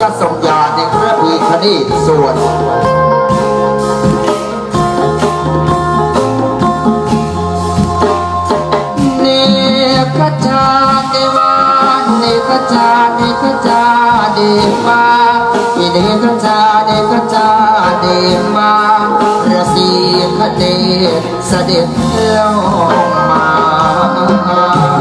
ก็ทรงยาในพระพีคณีสวดเนกจาเดวาเนกจาเนกจาเดมาอิเนกจาเนกจาเดมาระสีคเนเสด็จลงมา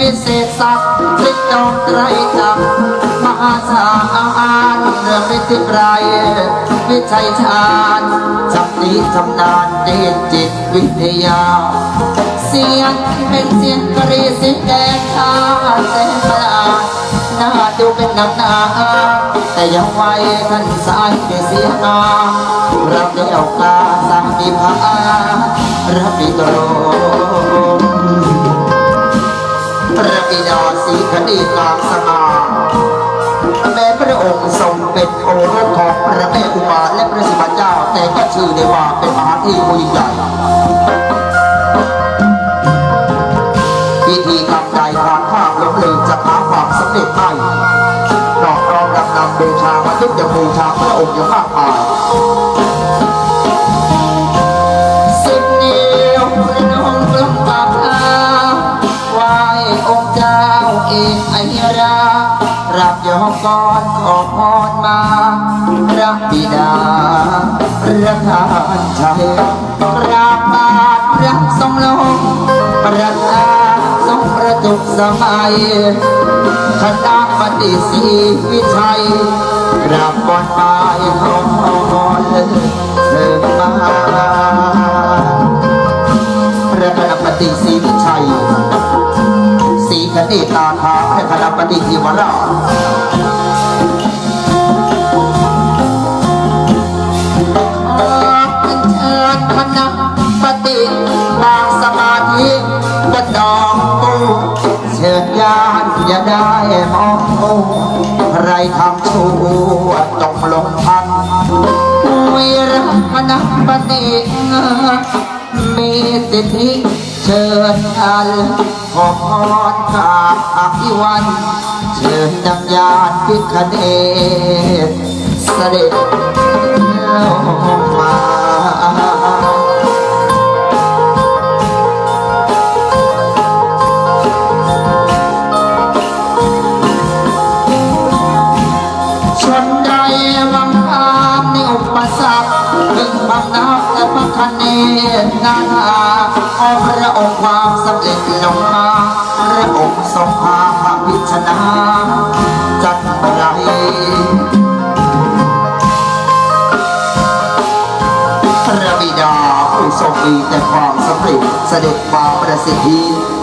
ดีพิเศษสักทิศจองไตรจักรมหาศาลเรื่องฤทธิไกรวิชัยชาญจำดีจำนานเดชจิตวิทยา เสียงเป็นเสียงกรีเสียงแดงชาแสนประหลาดน่าดูเป็นหนักหนาแต่ยังไว้ท่านสายด้วยเสียงนารับได้เอากาสามีพารับดีตร บิดาสีคดีงามสง่าแม้พระองค์ทรงเป็นโอรสของพระแม่อุมาและพระสิมเจ้า แต่ก็ชื่อได้ว่าเป็นมหาที่ผู้ยิ่งใหญ่พิธีกรรมใดทางภาพล้มลืมจะหาความสำเร็จไม่นอกรองรำนำบูชามาทุกอย่างบูชาพระองค์อย่างมากมาย อก่อนขอพรมาพระบิดาพระทานชัยกราบาทพระทรงลงประทาทรงประจุสมัยคณะปฏิสีวิชัยกราบอนบายขอพรเถิดมาพระคณปฏิศรีวิชัยศรีคณิตาคาพระคณปฏิทิวราชาติอย่าได้มองใครทำชั่วต้องลงทันวีรคณะปฏิมีสิทธิเชิญอันขอพรจากอภิวัน เชิญดังญาติพิคเนศเสด็จมา นับและพระคเนนานาขอพระองค์ความสำเร็จลงมาพระองค์ทรงพาพระวิชนาจัดไรพระบิดาผู้ทรงมีแต่ความสำเร็จเสด็จมาประสิทธิ